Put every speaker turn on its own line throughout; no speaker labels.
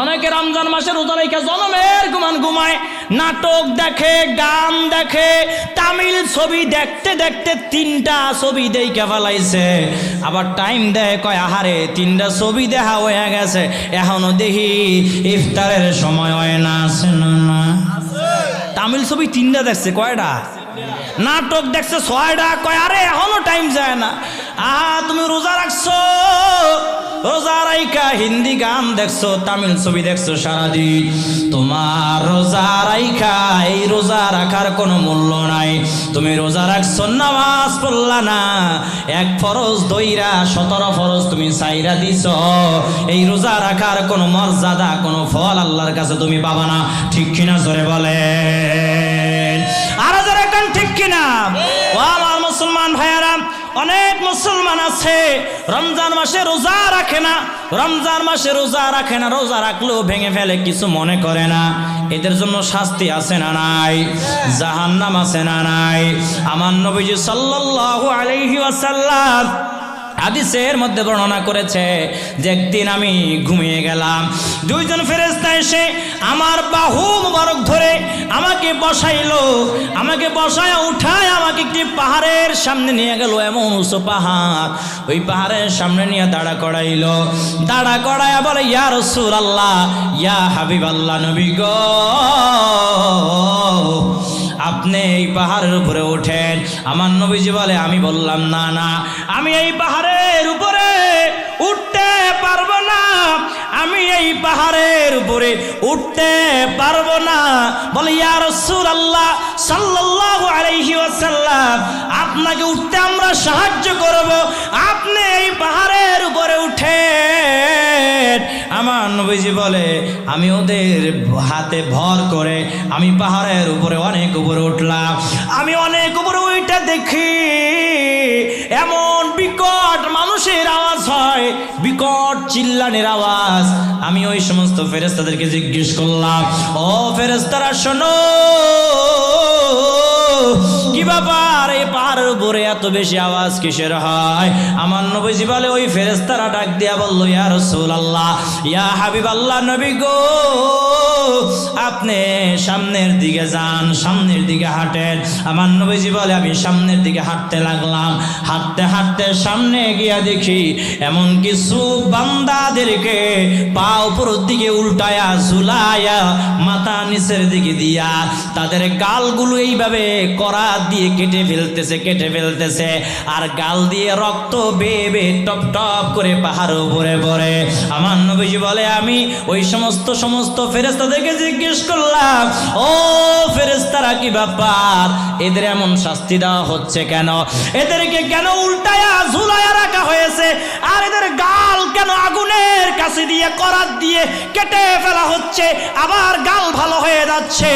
অনেকে রমজান মাসে রোজা রেখে জনমের ঘুমান ঘুমায়। নাটক দেখে, গান দেখে, তামিল ছবি দেখতে দেখতে তিনটা ছবি দেখে ফেলাইছে। আবার টাইম দেয় কয়, আহারে, তিনটা ছবি দেখা হয়ে গেছে। এখনও দেখি ইফতারের সময় হয় না আছে না। তামিল ছবি তিনটা দেখছে, কয়টা? নাটক দেখছে ছয়টা, কয়, আরে, এখনও টাইম যায় না। আহা, তুমি রোজা রাখছো? রোজা রাইকা হিন্দি গান দেখছ, তামিল ছবি দেখছ সারাদিন। তোমার রোজা রাইকা এই রোজা রাখার কোনো মূল্য নাই। তুমি রোজা রাখছো নামাজ পড়লা না, এক ফরজ দইরা সতেরো ফরজ তুমি সাইরা দিছ। এই রোজা রাখার কোনো মর্যাদা, কোনো ফল আল্লাহর কাছে তুমি পাবা না। ঠিক কিনা জোরে বলে আরও জোরে কোন, ঠিক কিনা? ও আমার মুসলমান ভাইয়ারা অনেক মুসলমান আছে। রমজান মাসে রোজা রাখে না। রমজান মাসে রোজা রাখে না। রোজা রাখলেও ভেঙে ফেলে, কিছু মনে করে না। এদের জন্য শাস্তি আছে না নাই? জাহান্নাম আছে না নাই? আমার নবীজি সাল্লাল্লাহু আলাইহি ওয়াসাল্লাম হাদিসের মধ্যে বর্ণনা করেছে যে একদিন আমি ঘুমিয়ে গেলাম। দুইজন ফেরেস্তা এসে আমার বাহু মুবারক ধরে আমাকে বসাইলো। আমাকে বসায় উঠায় আমাকে একটি পাহাড়ের সামনে নিয়ে গেল, এমন উঁচু পাহাড়। ওই পাহাড়ের সামনে নিয়ে দাঁড়া করাইলো। দাঁড়া করায় বলে, ইয়া রসুল আল্লাহ ইয়া হাবিব আল্লাহ নবী গো। আপনি এই পাহাড়ের উপরে ওঠেন। আমার নবীজি বলে, আমি বললাম, না না। আমি এই পাহাড়ের উপরে না আমি এই পাহাড়ের উপরে উঠতে পারব না। বলে, ইয়া রাসূল আল্লাহ সাল্লাল্লাহু আলাইহি ওয়াসাল্লাম, আপনাকে উঠতে আমরা সাহায্য করব। আপনি এই পাহাড়ের উপরে উঠে আমার নবীজি বলে, আমি ওদের হাতে ভর করে আমি পাহাড়ের উপরে অনেক উপরে উঠলাম। আমি অনেক উপরে ওইটা দেখি, এমন বিকট মানুষের আওয়াজ হয়, বিকট চিল্লানের আওয়াজ। আমি ওই সমস্ত ফেরেস্তাদেরকে জিজ্ঞেস করলাম, ও ফেরেস্তারা শোনো, কি ব্যাপার? এই পাহাড়ের উপরে এত বেশি আওয়াজ কিসের হয়? আমার নবীজি বলে, ওই ফেরেস্তারা ডাক দিয়া বলল, ইয়া রসুল আল্লাহ ইয়া হাবিব আল্লাহ নবী গো আপনি সামনের দিকে যান, সামনের দিকে হাঁটেন। আমার নবীজি বলে, আমি সামনের দিকে হাঁটতে লাগলাম। হাঁটতে হাঁটতে সামনে গিয়া দেখি, এমন কিছু বান্দাদেরকে পা উপরের দিকে উল্টায়া, ঝুলায়া, মাথা নিচের দিকে দিয়া, তাদের গালগুলো এইভাবে করা দিয়ে কেটে ফেলতেছে কেটে ফেলতেছে, আর গাল দিয়ে রক্ত বেয়ে টপ টপ করে পাহাড় উপরে পড়ে। আমার নবীজি বলে, আমি ওই সমস্ত সমস্ত ফেরেস্তাদেরকে জিজ্ঞেস করলাম, ও ফেরেস্তারা কি ব্যাপার? এদের এমন শাস্তি দেওয়া হচ্ছে কেন? এদেরকে কেন উল্টায়া ঝুলায়া রাখা হয়েছে? আর এদের গাল কেন আগুনের কাছে দিয়ে, করাত দিয়ে কেটে ফেলা হচ্ছে? আবার গাল ভালো হয়ে যাচ্ছে,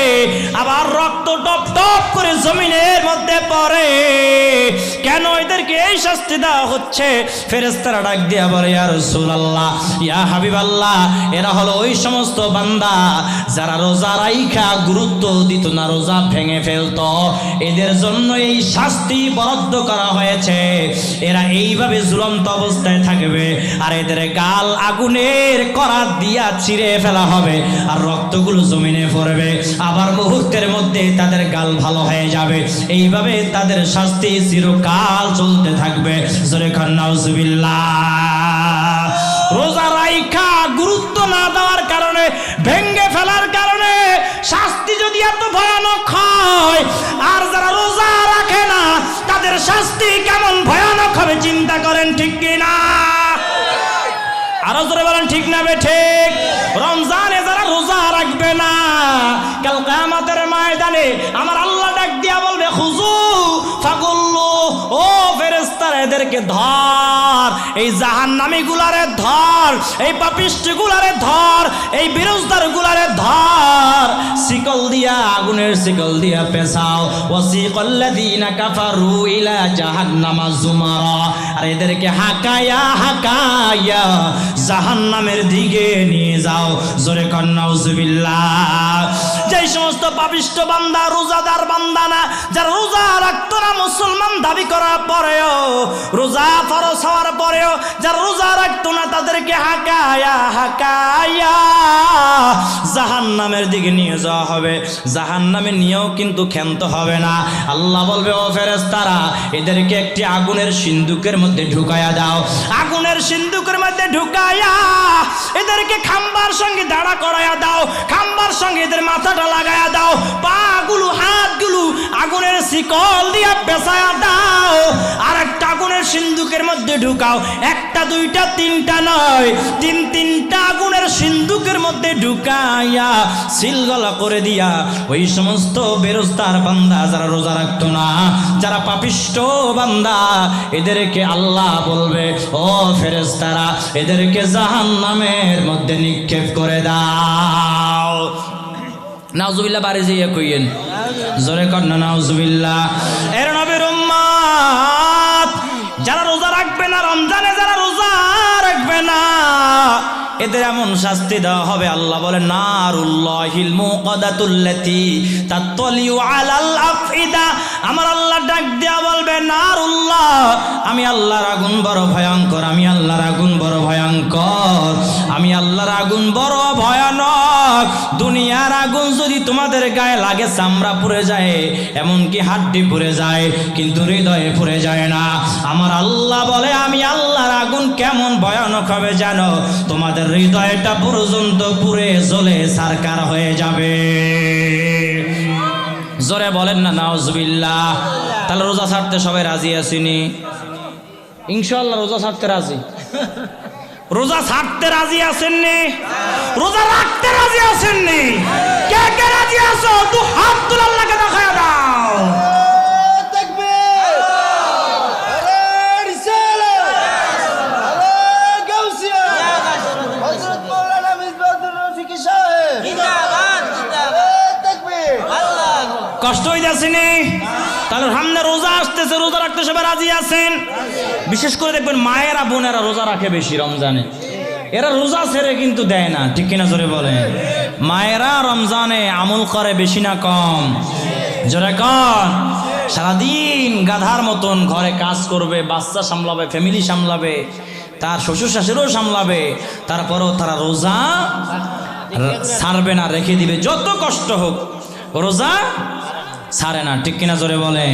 আবার রক্ত টপ টপ করে জমিনের মধ্যে পড়ে। কেন এদেরকে এই শাস্তি দেওয়া হচ্ছে? ফেরেস্তারা ডাক দিয়া বলে, ইয়া রাসূলুল্লাহ, ইয়া হাবিবাল্লাহ, এরা হলো ওই সমস্ত বান্দা যারা রোজা রাইখা গুরুত্ব দিত না, রোজা ভেঙে ফেলতো। এদের জন্য এই শাস্তি বরাদ্দ করা হয়েছে। এরা এইভাবে ঝুলন্ত অবস্থায় থাকবে। আর এদের গাল আগুনের করাত দিয়া চিরে ফেলা হবে। আর রক্তগুলো জমিনে পড়বে। আবার মুহূর্তের মধ্যে তাদের গাল ভালো হয়ে যাবে। এইভাবে তাদের শাস্তি চিরকাল চলতে থাকবে। জোরে খান নাউজুবিল্লাহ। রোজা রাইখা গুরুত্ব না দেওয়ার কারণে, ভেঙ্গে ফেলার কারণে শাস্তি যদি এত ভয়ানক হয়, আর যারা রোজা রাখে না, তাদের শাস্তি কেমন ভয়ানক হবে চিন্তা করেন ঠিক কিনা আরও জোরে বলেন, ঠিক না ঠিক। রমজানে যারা রোজা রাখবে না, কাল কামাতের ময়দানে আমার আল্লাহ ডাক দিয়া বলবে খুজু ফাগুল্লু, ও এদেরকে ধর, এই জাহান্নামী গুলারে ধর, এই পাপিষ্টি গুলারে ধর, এই বিরোজদার গুলারে ধর। শিকল দিয়া, আগুনের শিকল দিয়া পেশাও পেছাও ওয়াসিকাল্লাযীনা কাফারু ইলা জাহান্নামা জুমারা। আর এদেরকে হাকায়া হাকায়া জাহান্নামের দিকে নিয়ে যাও। জোরে কন্নাউজুবিল্লাহ যেই সমস্ত পাপিষ্ট বান্দা, রোজাদার বান্দা না, যারা রোজা রাখতো না মুসলমান, দাবি করার পরেও রোজা ফরস হওয়ার পরেও যারা রোজা রাখতো না তাদেরকে হাকায়া হাকায়া। জাহান নামের দিকে নিয়ে যাওয়া হবে। জাহান নামে নিয়েও কিন্তু ক্ষান্ত হবে না। আল্লাহ বলবে, ও ফেরেস্তারা এদেরকে একটি আগুনের সিন্ধুকের মধ্যে ঢুকায়া দাও। আগুনের সিন্ধুকের মধ্যে ঢুকায়া এদেরকে খাম্বার সঙ্গে দাঁড়া করায়া দাও। খাম্বার সঙ্গে এদের মাথাটা লাগায়া দাও। পা পাগুলো, হাতগুলো আগুনের শিকল দিয়া পেঁচায়া দাও। আর একটা আগুনের সিন্ধুকের মধ্যে ঢুকাও। একটা, দুইটা, তিনটা নয়। তিন, তিনটা আগুনের সিন্ধুকের মধ্যে ঢুকাইয়া সিলগলা করে দিয়া ওই সমস্ত বেরোজদার বান্দা যারা রোজা রাখতো না, যারা পাপিষ্ট বান্দা, এদেরকে আল্লাহ বলবে, ও ফেরেস্তারা এদেরকে জাহান নামের মধ্যে নিক্ষেপ করে দাও। নাউজুবিল্লাহ, বাড়ি যাইয়া কইয়েন। জোরে কন্যা নাউজুবিল্লাহ। এর নবীর উম্মাত, যারা রোজা রাখবে না, রমজানে এদের এমন শাস্তি দেওয়া হবে, আল্লাহ বলে নারুল্লাহিল মুকাদাতুল্লাতি তাতলিউ আলাল আফিদা আমার আল্লাহ ডাক দেয়া বলবে, নারুল্লাহ, আমি আল্লাহর আগুন বড় ভয়ঙ্কর, আমি আল্লাহর আগুন বড় ভয়ঙ্কর, আমি আল্লাহর আগুন বড় ভয়ানক। দুনিয়ার আগুন যদি তোমাদের গায়ে লাগে, চামড়া পুড়ে যায়, এমনকি হাড্ডি পুড়ে যায়, কিন্তু হৃদয়ে পুড়ে যায় না। আমার আল্লাহ বলে, আমি আল্লাহর আগুন কেমন ভয়ানক হবে জানো? তোমাদের হৃদয়টা পর্যন্ত পুড়ে জ্বলে সারকার হয়ে যাবে। জোরে বলেন না, নাউজবিল্লাহ। তাহলে রোজা ছাড়তে সবাই রাজি আসিনি ইনশাল্লাহ রোজা ছাড়তে রাজি। রোজা ছাড়তে রাজি আছেননি রোজা রাখতে রাজি আছেননি কে কে রাজি আছো? তু হাত তুল আল্লাহকে দেখায় দাও। কষ্ট হয়ে যাচ্ছে তাহলে সামনে রোজা আসতেছে, রোজা রাখতে সবাই রাজি আছেন? বিশেষ করে দেখবেন মায়েরা, বোনেরা রোজা রাখে বেশি রমজানে। এরা রোজা ছেড়ে কিন্তু দেয় না, ঠিক কিনা জোরে বলে মায়েরা রমজানে আমল করে বেশি না কম? জোরে কন। সারাদিন গাধার মতন ঘরে কাজ করবে, বাচ্চা সামলাবে ফ্যামিলি সামলাবে, তার শ্বশুর শাশুড়িও সামলাবে, তারপরেও তারা রোজা ছাড়বে না, রেখে দিবে। যত কষ্ট হোক, রোজা ছাড়ে না, ঠিক কিনা জোরে বলেন?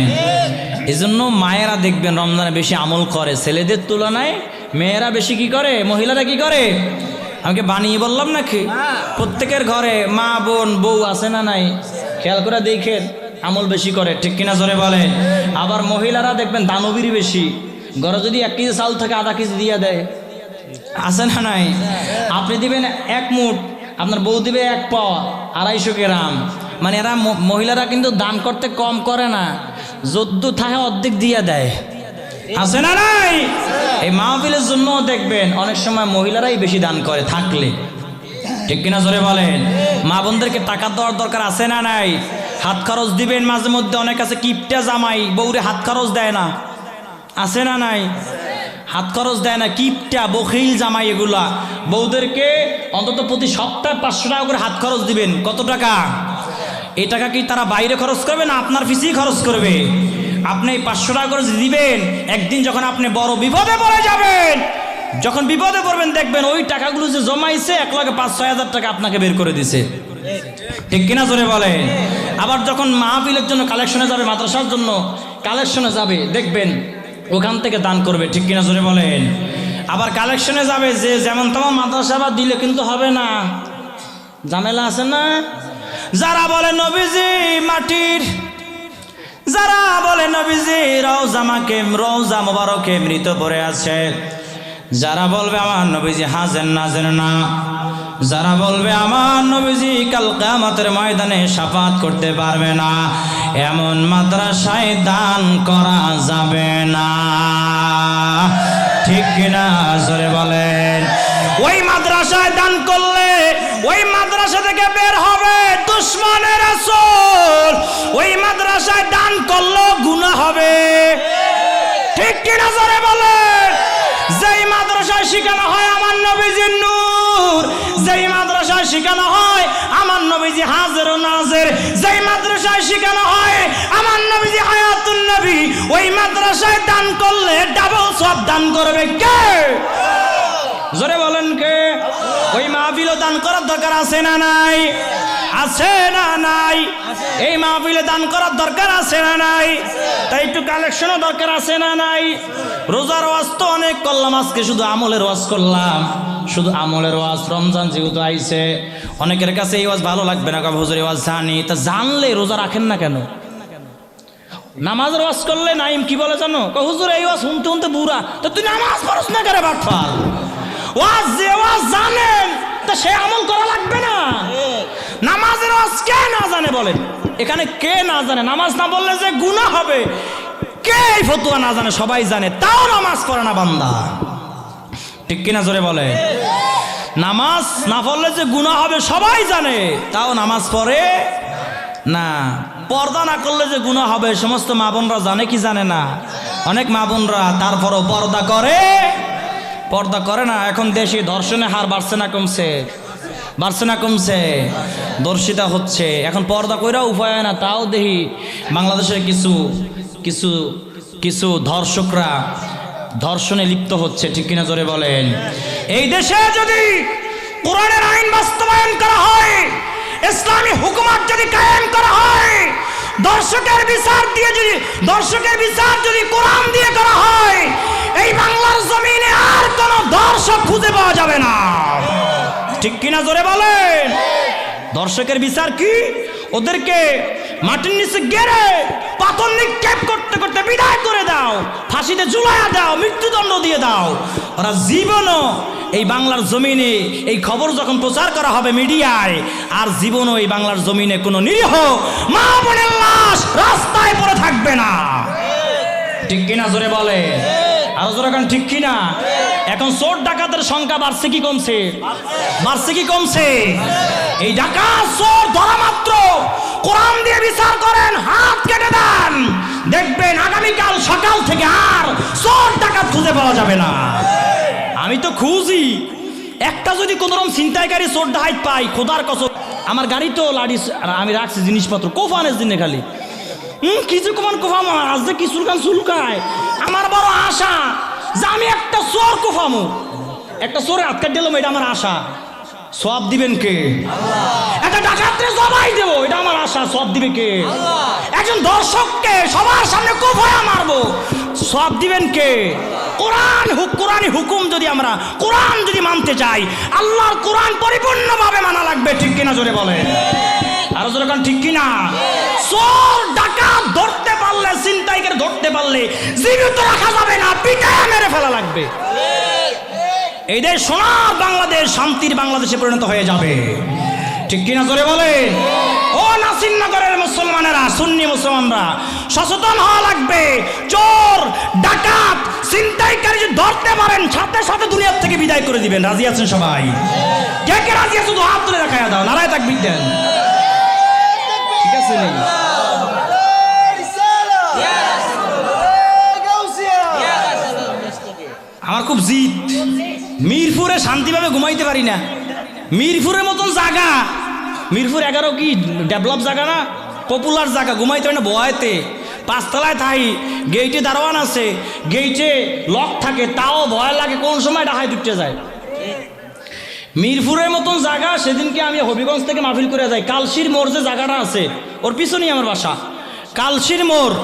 এই জন্য মায়েরা দেখবেন রমজানে বেশি আমল করে, ছেলেদের তুলনায় মেয়েরা বেশি কি করে, মহিলারা কি করে? আমাকে বানিয়ে বললাম নাকি? প্রত্যেকের ঘরে মা, বোন, বউ আছে না নাই? খেয়াল করে দেখেন, আমল বেশি করে, ঠিক কিনা জোরে বলে আবার মহিলারা দেখবেন দানবীর বেশি। ঘরে যদি এক কেজি চাউল থাকে, আধা কেজি দিয়ে দেয়। আছে না নাই? আপনি দিবেন এক মুঠ, আপনার বউ দিবে এক পাওয়া আড়াইশো গ্রাম। মানে এরা মহিলারা কিন্তু দান করতে কম করে না। যদ্দু থাকে অর্ধেক দিয়ে দেয়। আছে না নাই? এই মাহফিলের জন্য দেখবেন অনেক সময় মহিলারাই বেশি দান করে থাকলে। ঠিক কিনা জোরে বলেন? মা বোনদেরকে টাকা দেওয়ার দরকার আছে না নাই? হাত খরচ দিবেন মাঝে মধ্যে অনেক আছে কিপটা জামাই বউরে হাত খরচ দেয় না। আছে না নাই? হাত খরচ দেয় না কিপটা বখিল জামাই এগুলা। বউদেরকে অন্তত প্রতি সপ্তাহে পাঁচশো টাকা করে হাত খরচ দিবেন। কত টাকা? এই টাকা কি তারা বাইরে খরচ করবে না আপনার ফিসেই খরচ করবে? আপনি এই পাঁচশো টাকা করে দিবেন, একদিন যখন আপনি বড় বিপদে পড়ে যাবেন, যখন বিপদে পড়বেন, দেখবেন ওই টাকাগুলো যে জমাইছে, এক লাখে পাঁচ, ছয় হাজার টাকা আপনাকে বের করে দিছে। ঠিক কিনা জোরে বলে? আবার যখন মাহফিলের জন্য কালেকশনে যাবে, মাদ্রাসার জন্য কালেকশনে যাবে, দেখবেন ওখান থেকে দান করবে। ঠিক কিনা জোরে বলেন? আবার কালেকশনে যাবে, যে যেমন তেমন মাদ্রাসা বা দিলে কিন্তু হবে না। ঝামেলা আছে না? যারা বলে নবীজি মাটির, যারা বলে নবীজি রওজা মাকে, রওজা মোবারকে মৃত পড়ে আছে। যারা বলবে আমার নবীজি হাজের নাজের না, যারা বলবে আমার নবীজি কাল কিয়ামতের ময়দানে সাফাত করতে পারবে না, এমন মাদ্রাসায় দান করা যাবে না। ঠিক কিনা বলেন? ওই মাদ্রাসায় দান করলে ওই মাদ্রাসা থেকে বের হবে দুশ্মনের আসল ওই মাদ্রাসায় দান করলেও গুনাহ হবে। ঠিক কিনা জোরে বলেন? যেই মাদ্রাসায় শেখানো হয় আমার নবীজির নূর, যেই মাদ্রাসায় শেখানো হয় আমার নবীজি হাজের ও নাজের, যেই মাদ্রাসায় শেখানো হয় আমার নবীজি হায়াতুন নবী, ওই মাদ্রাসায় দান করলে ডাবল সব দান করবে কে? জোরে বলেন কে? ওই মাহফিলও দান করার দরকার আছে না নাই? আছে না নাই? এই মাহফিলে দান করার দরকার আছে না নাই? তাই একটু কালেকশনও দরকার আছে না নাই? রোজার ওয়াজ তো অনেক করলাম, আজকে শুধু আমলের ওয়াজ করলাম। শুধু আমলের ওয়াজ, রমজান যেহেতু আইছে, অনেকের কাছে এই ওয়াজ ভালো লাগবে না কারণ হুজুর ওয়াজ জানি। তা জানলে রোজা রাখেন না কেন? নামাজের ওয়াজ করলে নাইম কি বলে জানো? হুজুর এই ওয়াজ শুনতে শুনতে বুড়া, তো তুই নামাজ পড়স না করে বাটফার ওয়াজ যে ওয়াজ জানেন তা সে আমল করা লাগবে না। নামাজের ওয়াজ কে না জানে বলেন? এখানে কে না জানে? নামাজ না বললে যে গুনাহ হবে। কে এই ফতুয়া না জানে? সবাই জানে। তাও নামাজ পড়ে না বান্দা। ঠিক কিনা জোরে বলে? নামাজ না পড়লে যে গুনাহ হবে, সবাই জানে। তাও নামাজ পড়ে না। পর্দা না করলে যে গুনাহ হবে, সমস্ত মা বোনরা জানে কি জানে না? অনেক মা বোনরা তারপরও পর্দা করে। পর্দা করে না, এখন দেশে ধর্ষণে হার বাড়ছে না, কমছে। বাড়ছে না, কমছে। দর্শিতা হচ্ছে। এখন পর্দা কইরা উপায় না, তাও দেখি বাংলাদেশের কিছু কিছু কিছু ধর্ষকরা ধর্ষণে লিপ্ত হচ্ছে, ঠিক কিনা জোরে বলেন। এই দেশে যদি কোরআনের আইন বাস্তবায়ন করা হয়, ইসলামী হুকুমত যদি কায়েম করা হয় দর্শকের বিচার দিয়ে যদি দর্শকের বিচার যদি কোরআন দিয়ে করা হয় এই বাংলার জমিনে আর কোনো দর্শক খুঁজে পাওয়া যাবে না। ঠিক কিনা জোরে বলেন? দর্শকের বিচার কি? ওদেরকে মাটির নিচে গেড়ে পাথর নিক্ষেপ করতে করতে বিদায় করে দাও, ফাঁসিতে ঝুলাইয়া দাও, মৃত্যুদণ্ড দিয়ে দাও। ওরা জীবনও এই বাংলার জমিনে এই খবর যখন প্রচার করা হবে মিডিয়ায়, আর জীবনও এই বাংলার জমিনে কোনো নিরীহ মা বোনের লাশ রাস্তায় পড়ে থাকবে না। ঠিক কিনা জোরে বলে আরও এখন ঠিক কিনা? এখন চোর ডাকাতের সংখ্যা বাড়ছে, কি কমছে? বাড়ছে, কি কমছে? এই ডাকাত, চোর ধরা মাত্র। কোরআন দিয়ে বিচার করেন, হাত কেটে দেন। দেখবেন আগামীকাল সকাল থেকে আর চোর ডাকাত খুঁজে পাওয়া যাবে না। আমি তো খুঁজি। একটা যদি কোনো রকম ছিনতাইকারী চোর ডাইট পাই খোদার কসম, আমার গাড়ি তো লাড়ি আমি রাখছি জিনিসপত্র কোফানের দিনে খালি। হুম কিছু কমান কোফাম, আজ যে কি চুলকান চুলকায়। আমার বড় আশা যে আমি একটা চোর কোফামু। একটা চোরে হাত কাট দিলাম এটা আমার আশা। সব দিবেন কে? একটা ডাকাতরে জবাই দেবো এটা আমার আশা। সব দিবে কে? একজন দর্শককে সবার সামনে কোফায়া মারবো। সব দিবেন কে? কোরআন হুক কোরআনি হুকুম যদি আমরা কোরআন যদি মানতে চাই আল্লাহর কোরআন পরিপূর্ণভাবে মানা লাগবে ঠিক কিনা জোরে বলে আরও জোরে কান ঠিক কিনা? চোর ডাকাত ধরতে পারলে চিন্তাইকে ধরতে পারলে জীবিত রাখা যাবে না, পিটায় মেরে ফেলা লাগবে। এই দেশ সোনার বাংলাদেশ শান্তির বাংলাদেশে পরিণত হয়ে যাবে। ঠিক কিনা জোরে বলে? ও নাসিরনগরের মুসলমানেরা, সুন্নি মুসলমানরা, সচেতন হওয়া লাগবে। চোর, ডাকাত চিন্তাইকারী যদি ধরতে পারেন, সাথে সাথে দুনিয়ার থেকে বিদায় করে দিবেন। রাজি আছেন সবাই? কে কে রাজি আছে? শুধু হাত তুলে রাখায় দাও। নারায় থাকবি দেন। ঠিক আছে, নেই। খুব জিত মিরপুরে শান্তিভাবে ঘুমাইতে পারি না। মিরপুরের মতন জায়গা মিরপুর এগারো কি ডেভেলপ জায়গা না? পপুলার জায়গা ঘুমাইতে পারি না বয়াতে। পাঁচতলায় থাই, গেইটে দারোয়ান আছে, গেইটে লক থাকে, তাও ভয় লাগে কোন সময় ডাহাই দুটতে যায়। মিরপুরের মতন জায়গা সেদিনকে আমি হবিগঞ্জ থেকে মাহফিল করে যাই। কালশির মোড় যে জায়গাটা আছে, ওর পিছনেই আমার বাসা। কালশির মোড়,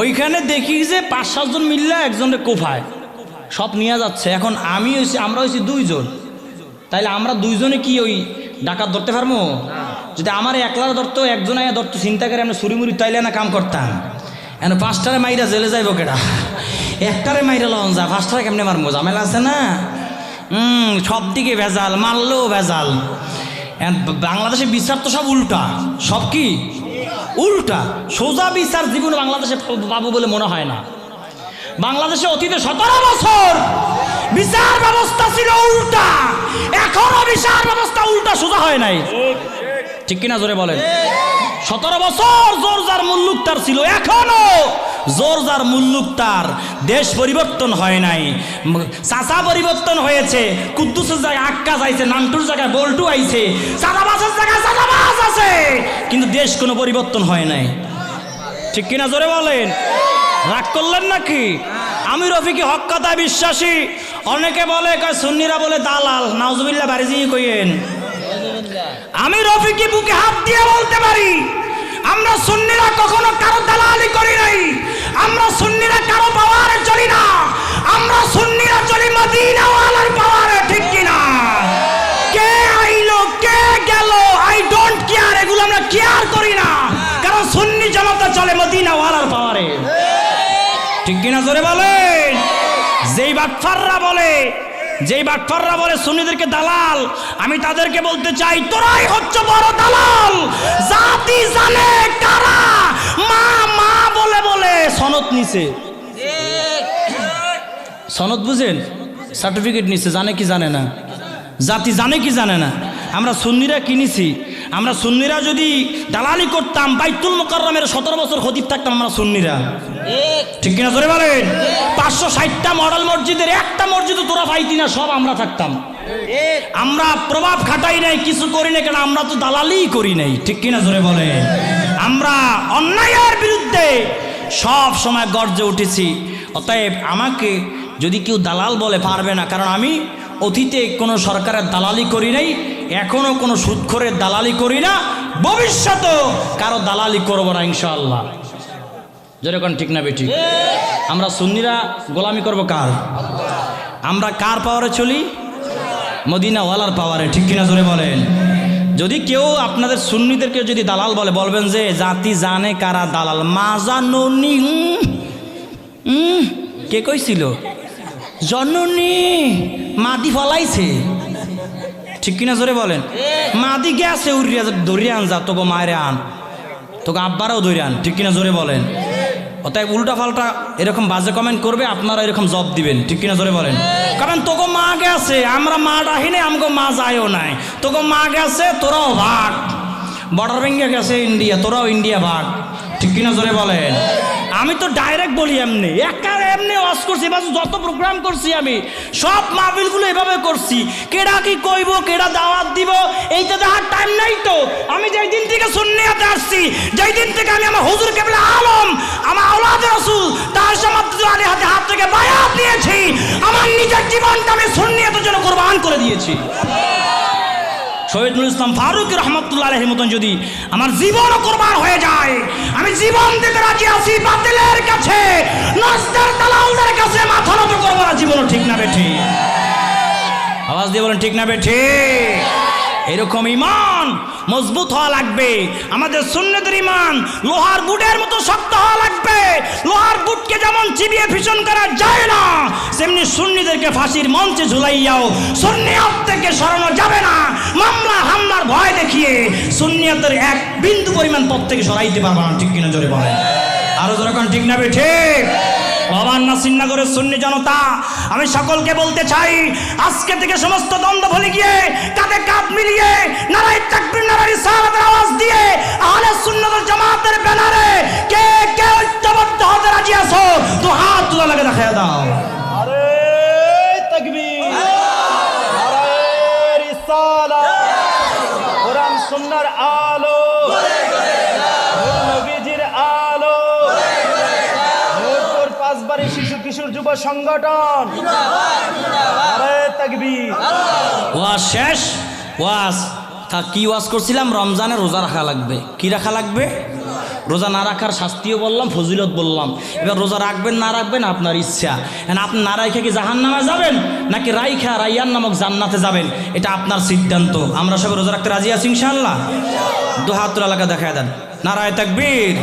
ওইখানে দেখি যে পাঁচ সাতজন মিললে একজনের কোফায়। সব নিয়ে যাচ্ছে। এখন আমি হয়েছি আমরা হয়েছি দুইজন। তাইলে আমরা দুইজনে কি ওই ডাকাত ধরতে পারব? যদি আমার একলা ধরতো একজন আয়া ধরতো চিন্তা করে আমরা সুরিমুরি তাইলে না কাম করতাম। এখন পাঁচটারে মাইরা জেলে যাইব কেডা? একটারে মাইরা লন যা পাঁচটারে কেমনে মারবো? ঝামেলা আছে না? হুম সব দিকে ভেজাল মারলেও ভেজাল। বাংলাদেশে বিচার তো সব উল্টা। সব কি? উল্টা। সোজা বিচার জীবন বাংলাদেশে পাবো বলে মনে হয় না। বাংলাদেশে অতীতে সতেরো বছর বিচার ব্যবস্থা ছিল উল্টা। এখনও বিচার ব্যবস্থা উল্টা সোজা হয় নাই। ঠিক কিনা জোরে বলেন? সতেরো বছর জোর যার মুল্লুক তার ছিল, এখনও জোর যার মুল্লুক তার দেশ পরিবর্তন হয় নাই। চাচা পরিবর্তন হয়েছে, কুদ্দুসের জায়গায় আক্কা যাইছে, নান্টুর জায়গায় বল্টু আইছে চাঁদাবাসের জায়গায় চাঁদাবাস আছে, কিন্তু দেশ কোনো পরিবর্তন হয় নাই। ঠিক কিনা জোরে বলেন? রাগ করলেন নাকি? আমি রফিকি হক কথায় বিশ্বাসী। অনেকে বলে, কয়, সুন্নিরা বলে, দালাল। নাউজুবিল্লাহ বাড়ি কইয়েন। আমি রফিকি বুকে হাত দিয়ে বলতে পারি, আমরা সুন্নিরা কখনো কারও দালালি করি নাই। আমরা সুন্নিরা কারও পাওয়ারে চলি না। আমরা সুন্নিরা চলি মদিনা ওয়ালার পাওয়ারে, ঠিক কি না কে আইলো, কে গেল? আই ডোন্ট কেয়ার এগুলো আমরা কেয়ার করি না। কারণ সুন্নি জনতা চলে মদিনা ওয়ালার পাওয়ারে। ঠিক কিনা? জোরে বলেন। যেই বাটফাররা বলে, যেই বাটফাররা বলে সুন্নিদেরকে দালাল, আমি তাদেরকে বলতে চাই, তোরাই হচ্ছে বড় দালাল। জাতি জানে কারা, মা মা বলে বলে সনদ নিছে। সনদ বুঝেন? সার্টিফিকেট নিছে, জানে কি জানে না? জাতি জানে কি জানে না? আমরা সুন্নিরা কিনেছি আমরা সুন্নিরা যদি দালালি করতাম, বাইতুল মোকাররমের সতেরো বছর খতিব থাকতাম আমরা সুন্নিরা। ঠিক কিনা জোরে বলেন? পাঁচশো ষাটটা মডেল মসজিদের একটা মসজিদও তোরা পাইতি না, সব আমরা থাকতাম। আমরা প্রভাব খাটাই নাই, কিছু করি নাই কেন আমরা তো দালালি করি নাই। ঠিক কিনা জোরে বলে আমরা অন্যায়ের বিরুদ্ধে সব সময় গর্জে উঠেছি। অতএব আমাকে যদি কেউ দালাল বলে পারবে না, কারণ আমি অতীতে কোনো সরকারের দালালি করি নাই এখনও কোনো সুদখোরের দালালি করি না ভবিষ্যতেও কারও দালালি করব না ইনশাআল্লাহ। যেরকম ঠিক না বেঠিক? আমরা সুন্নিরা গোলামি করব কার? আমরা কার পাওয়ারে চলি? মদিনা ওয়ালার পাওয়ারে ঠিক কিনা জোরে বলেন? যদি কেউ আপনাদের সুন্নিদেরকে যদি দালাল বলে বলবেন যে জাতি জানে কারা দালাল মা জাননি উম, উম, কে কইছিল? জননী মাদি ফলাইছে। ঠিক কিনা জোরে বলেন? মাদি গেছে উড়িয়া ধরিয়া আন যা তোকে মায়ের আন। তোকে আব্বারাও ধরে আন। ঠিক কিনা জোরে বলেন? অতএব উল্টা পাল্টা এরকম বাজে কমেন্ট করবে আপনারা এরকম জব দিবেন। ঠিক কিনা জোরে বলেন? কারণ তোকে মা গেছে আমরা মা ডাহিনে আমাকে মা যায়ও নাই। তোকে মা গেছে তোরাও ভাগ। বর্ডার ভেঙে গেছে ইন্ডিয়া তোরাও ইন্ডিয়া ভাগ। ঠিক কিনা জোরে বলেন? আমি তো ডাইরেক্ট বলি এমনি। একা এমনি ওয়াজ করছি বাস যত প্রোগ্রাম করছি আমি, সব মাহফিলগুলো এভাবে করছি। কেডা কি কইব, কেডা দাওয়াত দিব, এইটা দেখার টাইম নাই তো। আমি যেই দিন থেকে সুন্নিয়াতে আসছি, যেই দিন থেকে আমি আমার হুজুর কেবলা আলম, আমার আওলাদ রসুল, তার সমাপ্ত আলী হাতে হাত থেকে বায়াত নিয়েছি, আমার নিজের জীবনটা আমি সুন্নিয়াতের জন্য কোরবান করে দিয়েছি। শহীদুল ইসলাম ফারুক রহমতুল্লাহ আলহির মতন যদি আমার জীবন কোরবান হয়ে যায়, আমি জীবন দিতে রাজি আছি বাতিলের কাছে নাস্তার দালালদের কাছে মাথা নত করব না, জীবনও ঠিক না বেঠি আওয়াজ দিয়ে বলেন, ঠিক না বেঠি এরকম ইমান মজবুত হওয়া লাগবে। আমাদের সুন্নতের ইমান লোহার বুটের মতো শক্ত হওয়া লাগবে। লোহার বুটকে যেমন চিবিয়ে ভীষণ করা যায় না সেমনি সুন্নিদেরকে ফাঁসির মঞ্চে ঝুলাইয়াও সুন্নিয়ত থেকে সরানো যাবে না। মামলা হামলার ভয় দেখিয়ে সুন্নিয়তের এক বিন্দু পরিমাণ পথ থেকে সরাইতে পারব না। ঠিক কিনা জোরে বলে আরও যখন ঠিক না ঠিক? ভবান নাসিরনগরের সুন্নি জনতা, আমি সকলকে বলতে চাই, আজকে থেকে সমস্ত দ্বন্দ্ব ভুলে গিয়ে, কাঁধে কাঁধ মিলিয়ে নারাই তাকবির নারাই সালাতের আওয়াজ দিয়ে, আহলে সুন্নতের জামাতের ব্যানারে কে কে ঐক্যবদ্ধ হতে রাজি আছো? তো হাত তুলে লাগে দেখায় দাও।
আরে তাকবীর। আরে রিসালা কোরআন আলো নূর নবীজির আলো নূরপুর পাঁচবাড়ি শিশু কিশোর যুব সংগঠন
ওয়াজ শেষ। ওয়াজ তা কি ওয়াজ করছিলাম? রমজানে রোজা রাখা লাগবে। কি রাখা লাগবে? রোজা না রাখার শাস্তিও বললাম, ফজিলত বললাম। এবার রোজা রাখবেন, না রাখবেন, আপনার ইচ্ছা। আপনি না রাইখে কি জাহান নামে যাবেন? নাকি রাইখা রাইয়ান নামক জান্নাতে যাবেন? এটা আপনার সিদ্ধান্ত। আমরা সবাই রোজা রাখতে রাজি আছি, ইনশাআল্লাহ? দু হাত এলাকা দেখা দেন। নারায় তাকবীর,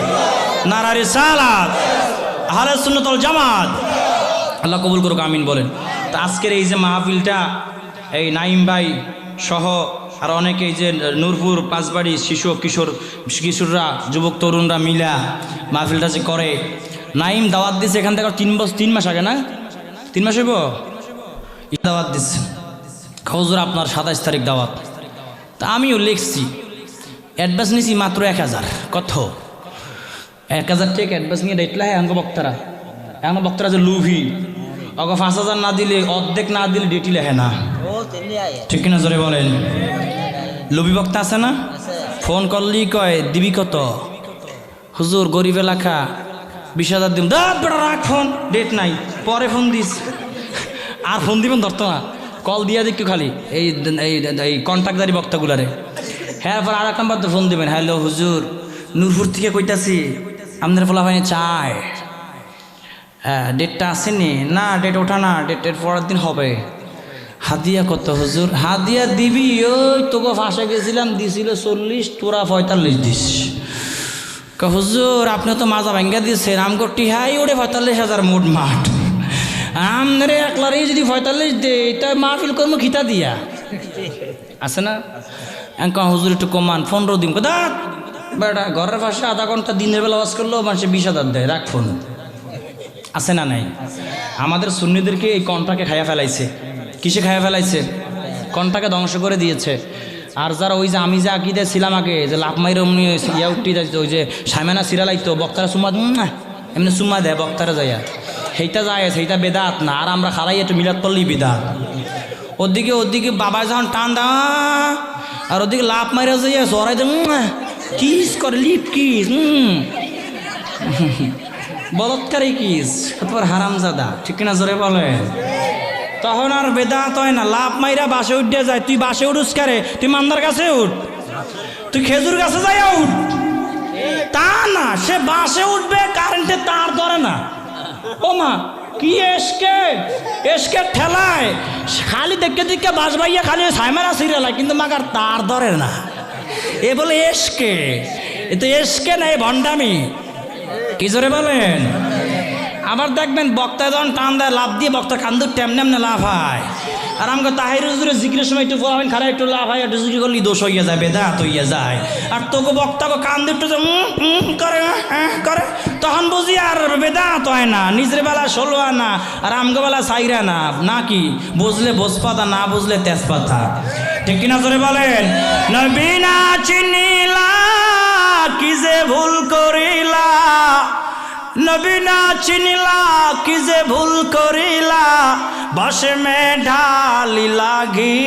নারায় সালাত আহলে সুন্নতল জামাত। আল্লাহ কবুল করুক, আমিন বলেন। তা আজকের এই যে মাহফিলটা, এই নাইম ভাই সহ আর অনেকে এই যে নূরপুর, পাঁচবাড়ি শিশু কিশোর, কিশোররা, যুবক, তরুণরা মিলা মাহফিলটা যে করে। নাইম দাওয়াত দিছে এখান থেকে তিন বছর, তিন মাস আগে না? তিন মাস হইব? দাওয়াত দিচ্ছে খজুর আপনার সাতাইশ তারিখ দাওয়াত। তা আমিও লিখছি। অ্যাডভান্স নিছি মাত্র এক হাজার। কত? এক হাজার ঠিক অ্যাডভান্স নিয়ে দেখলে হ্যাঁ বক্তারা। এখন বক্তারা যে লুভি। অগ পাঁচ হাজার না দিলে অর্ধেক না দিলে ডেটি লেখে না ঠিক কিনা জোরে বলেন? লুবি বক্তা আছে না? ফোন করলি কয় দিবি কত? হুজুর গরিব এলাকা বিশ হাজার দিম। দা বেটা রাখ ফোন ডেট নাই পরে ফোন দিস। আর ফোন দিবেন ধরতো না। কল দিয়া দেখি খালি। এই এই এই কন্ট্রাক্টারি বক্তাগুলারে। হ্যাঁ পর আর এক নম্বর তো ফোন দিবেন। হ্যালো হুজুর নূরপুর থেকে কইতাছি আপনার ফলা হয়নি চায় হ্যাঁ ডেটটা আসেনি। না ডেট ওঠা না ডেটের পরের দিন হবে। হাদিয়া কত, হুজুর? হাদিয়া দিবি, ওই তোকে ফাঁসে গেছিলাম, দিছিল চল্লিশ, তোরা পঁয়তাল্লিশ দিস। কা হুজুর, আপনি তো মাজা ভাঙ্গা দিয়েছেন আমগো টিহাই ওরে পঁয়তাল্লিশ হাজার মোট মাঠ। আমরে একলারই যদি পঁয়তাল্লিশ দে তা মাহফিল কর্ম খিতা দিয়া। আছে না? একা হুজুর, একটু কমান, পনেরো দিন। কোথা বেটা ঘরের পাশে আধা ঘণ্টা দিনের বেলা ওয়াজ করলেও মানুষে বিশ হাজার দেয়, রাখ ফোন। আছে না নাই? আমাদের সুন্নিদেরকে এই কণ্টাকে খাইয়া ফেলাইছে। কিসে খাইয়া ফেলাইছে? কণ্টাকে ধ্বংস করে দিয়েছে। আর যারা ওই যে আমি যে আঁকিতে ছিলাম আগে যে লাভ মাইর ইয়া উঠি যাইতো ওই যে সাইমানা সিরালাইতো বক্তারা সুমা আহ, এমনি সুমা দেয় বক্তারা যাইয়া। সেইটা যায় সেইটা বেদাত না আর আমরা খারাই একটু মিলাদ করলেই বেদাত। ওদিকে ওদিকে বাবা যখন টান দা আর ওদিকে লাভ মাইরা যাইয়া সরাই কিস করে লিপ কিস হুম বলৎকারী কিস তারপর হারামজাদা, ঠিক না জোরে বলে তখন আর বেদাত হয় না লাভ মাইরা বাসে উঠে যায়, তুই বাসে উঠুস কারে তুই মান্দার কাছে উঠ। তুই খেজুর গাছে যাই উঠ। তা না, সে বাসে উঠবে কারেন্টে তার ধরে না। ও মা, কি এসকে? এসকে ঠেলায়। খালি দেখে দেখে বাস ভাইয়া খালি সাইমারা সিরিয়ালায়, কিন্তু মাগার তার ধরে না। এ বলে এসকে। এ তো এসকে না, এ ভণ্ডামি। কি জোরে বলেন? আবার দেখবেন বক্তা যখন টান দেয় লাভ দিয়ে বক্তা কান্দুর টেমনে এমনি লাভ হয়। আর আমাকে তাহির হুজুরে জিকিরের সময় একটু পড়াবেন খারাপ একটু লাভ হয়, একটু জিকির করলে দোষ হইয়া যায়, বেদাত হইয়া যায়। আর তোকে বক্তাকে কান্দে একটু করে হ্যাঁ করে, তখন বুঝি আর বেদাত হয় না, নিজের বেলা ষোলো আনা, আর আমগো বেলা সাইরা না নাকি বুঝলে বোসপাতা না বুঝলে তেজপাতা। ঠিক কিনা জোরে বলেন? নবীনা চিনিলা কি যে ভুল করিলা? নবীনা চিনিলা, কি যে ভুল করিলা? বসে মে ঢালি লাগি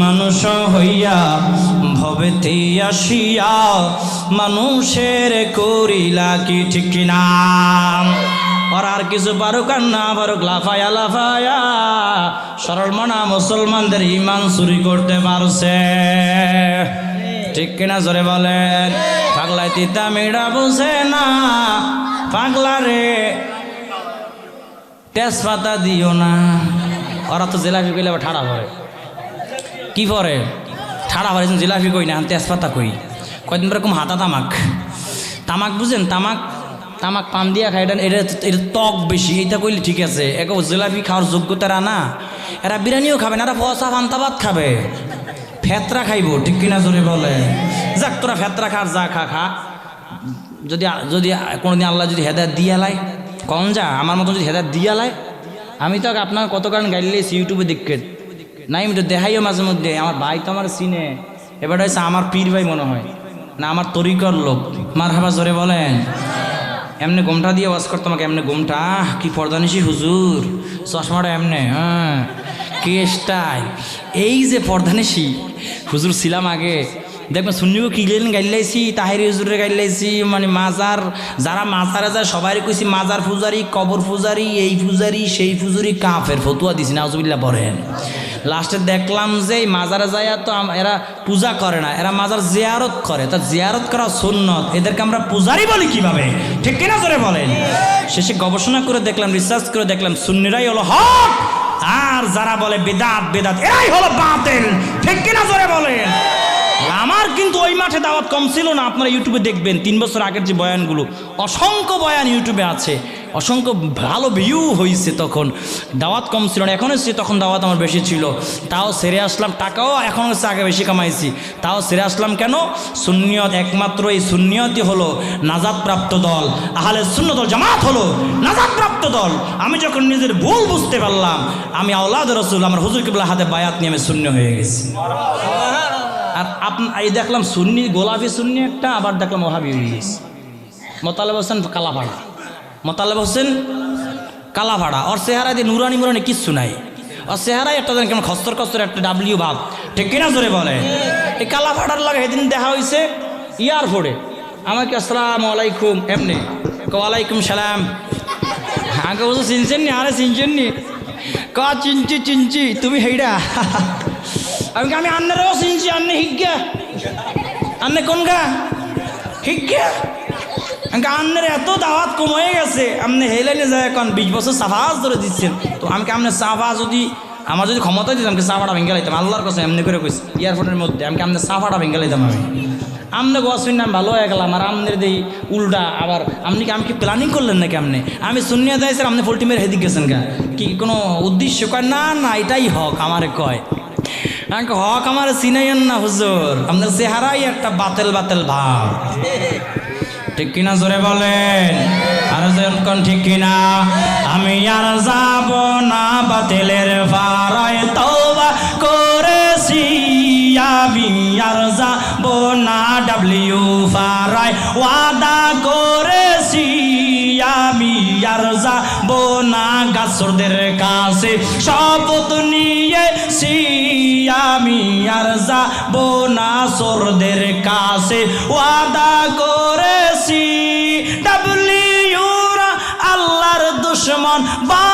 মানুষ হইয়া, ভবেতে আসিয়া, মানুষের করিলা কি ঠিক কিনা? আর কিছু পারুক আর না পারুক লাফায়া লাফায়া, সরল মনা মুসলমানদের ইমান চুরি করতে পারছে। ঠিক কিনা জোরে বলেন? পাগলায় তিতা মেয়েরা বুঝে না। পাগলা রে। তেজপাতা দিও না। ওরা তো জেলাপি কইলে আবার ঠাড়া পরে কি পরে? ঠাড়া পরে জেলাপি কই না তেজপাতা কই। কয়দিন পরে কম হাতা তামাক। তামাক বুঝেন, তামাক তামাক পান দিয়া খাই এটা এটা এটা টক বেশি এটা কইলে ঠিক আছে। এক জেলাপি খাওয়ার যোগ্যতা না। এরা বিরিয়ানিও খাবে না, এরা পান্তা ভাত খাবে। ফেতরা খাইব, ঠিক কিনা জোরে বলে? যাক, তোরা ফেতরা খা যা খা খা। যদি যদি কোনোদিন আল্লাহ যদি হেদায়ত দিয়ে লাই, কন যা, আমার মতো যদি হেদায়ত দিয়ে লাই, আমি তো আপনার কত কারণ গাইলেছি ইউটিউবে দেখে নাই, আমি তো দেখাইও মাঝে মধ্যে, আমার ভাই তো আমার সিনে এবার হয়েছে আমার পীর ভাই মনে হয়, না, আমার তরিকর লোক। মার হাবা জোরে বলেন। এমনি গোমটা দিয়ে ওয়াজ করতো আমাকে এমনি গোমটা কি পর্দানিসি হুজুর। চশমাটা এমনি হ্যাঁ। কি স্টাইল এই যে পর্দানিসি হুজুর ছিলাম আগে। দেখবেন শুনিও কি গেলেন গাইলাইছি তাহিরি হুজুরে গাইলাইছি মানে মাজার, যারা মাজারে যায়, সবাই কইছি মাজার পূজারি, কবর পূজারি, এই পূজারি, সেই পূজারি, কাফের ফতুয়া দিছি, নাউজুবিল্লাহ পড়েন। লাস্টে দেখলাম যে মাজারে যায় তো এরা পূজা করে না, এরা মাজার জিয়ারত করে। তা জিয়ারত করা সুন্নত, এদেরকে আমরা পূজারি বলি কীভাবে? ঠিক কিনা করে বলেন? শেষে গবেষণা করে দেখলাম রিসার্চ করে দেখলাম, সুন্নিরাই হলো হক। আর যারা বলে বেদাত বেদাত এরাই হলো বাতিল। ঠিক কিনা জোরে বলেন? আমার কিন্তু ওই মাঠে দাওয়াত কম ছিল না। আপনারা ইউটিউবে দেখবেন, তিন বছর আগের যে বয়ানগুলো, অসংখ্য বয়ান ইউটিউবে আছে, অসংখ্য ভালো ভিউ হয়েছে তখন। দাওয়াত কম ছিল না, এখন এসেছি তখন দাওয়াত আমার বেশি ছিল। তাও সেরে আসলাম, টাকাও এখন হচ্ছে আগে বেশি কামাইছি। তাও সেরে আসলাম কেন? সুন্নিয়ত একমাত্র এই সুন্নিয়তই হলো নাজাদপ্রাপ্ত দল। আহলে শূন্য দল জামাত হলো নাজাদপ্রাপ্ত দল। আমি যখন নিজের ভুল বুঝতে পারলাম, আমি আওলাদ রসুল, আমার হুজুর কিবলা হাতে বায়াত নিয়ে আমি শূন্য হয়ে গেছি। আর এই দেখলাম সুন্নি, গোলাপি সুন্নি একটা, আবার দেখলাম ওহাবি গেছে। মোতালেব হোসেন কালাপাড়া মোতালেব হোসেন কালাপাড়া ওর চেহারা দিয়ে নুরানি মুরানি কিচ্ছু নাই। ওর চেহারাই একটা যেন কেমন খস্তর খস্তর একটা ডাব্লিউ ভাব। ঠিক কিনা জোরে বলে? এই কালাপাড়ার লাগে সেদিন দেখা হয়েছে ইয়ারপোর্টে আমাকে আসসালাম আলাইকুম, এমনি। ওয়ালাইকুম সালাম। আগে বলছো চিনছেন নি? আরে চিনছেন নি? ক, চিনছি চিনছি। তুমি হেইডা? আমি আমি আন্নারও চিনছি আন্নে হিজ্ঞা আন্নে কোন গা হিজ্ঞা আমি আন্নের এত দাওয়াত কমে গেছে আপনি হেলাইনে যায় এখন বিশ বছর সাফাজ ধরে দিচ্ছেন। তো আমি কি আপনার সাফা যদি, আমার যদি ক্ষমতা দিতাম, কি সাফাটা ভেঙে লাইতাম, আল্লাহর কাছে এমনি করে কইছি এয়ারপোর্টের মধ্যে, আমি কি আপনার সাফাটা ভেঙে লাইতাম আমি। আমনে গোয়া শুনলাম ভালো হয়ে গেলাম, আর আমনের দেই উল্টা আবার আপনি কি, আমি কি প্ল্যানিং করলেন নাকি আপনি আমি শুনিয়া যাই স্যার আপনি পোল্ট্রি মেরে হেদিক গেছেন কি কোনো উদ্দেশ্য কয়? না না, এটাই হক, আমারে কয়। হক আমার চিনাইয়েন না, হুজুর। আপনার চেহারাই একটা বাতেল বাতেল ভাব। ঠিক কিনা, জোরে বলেন? আর কোন ঠিক কিনা? আমি আর যাব না, বাতিলের ফারায় তওবা করেছি। আমি আর যাব না, ডাব্লিউ ফারায় ওয়াদা করেছি। আমি আর যাব না, গাছরদের কাছে শপথ নিয়েছি। আমি আর যাব না সরদের কাছে। ওয়াদা করেছি ডাব্লিউরা আল্লাহর দুশ্মন বা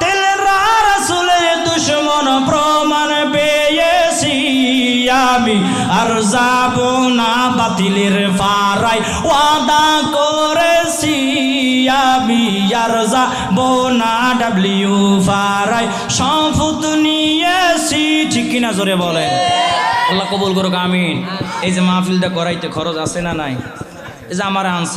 তেলরা রাসুলের দুশ্মন পেয়েছি আমি আর যাব না বাতিলের ফারাই ওয়াদা করেছি আমি আর যাব না ডাব্লিউ ফারাই সম্পদ নিয়েছি, ঠিক কিনা জোরে বলেন? আল্লাহ কবুল করুক, আমিন। এই যে মাহফিলটা করাইতে খরচ আছে না নাই? এই যে আমার আনছে।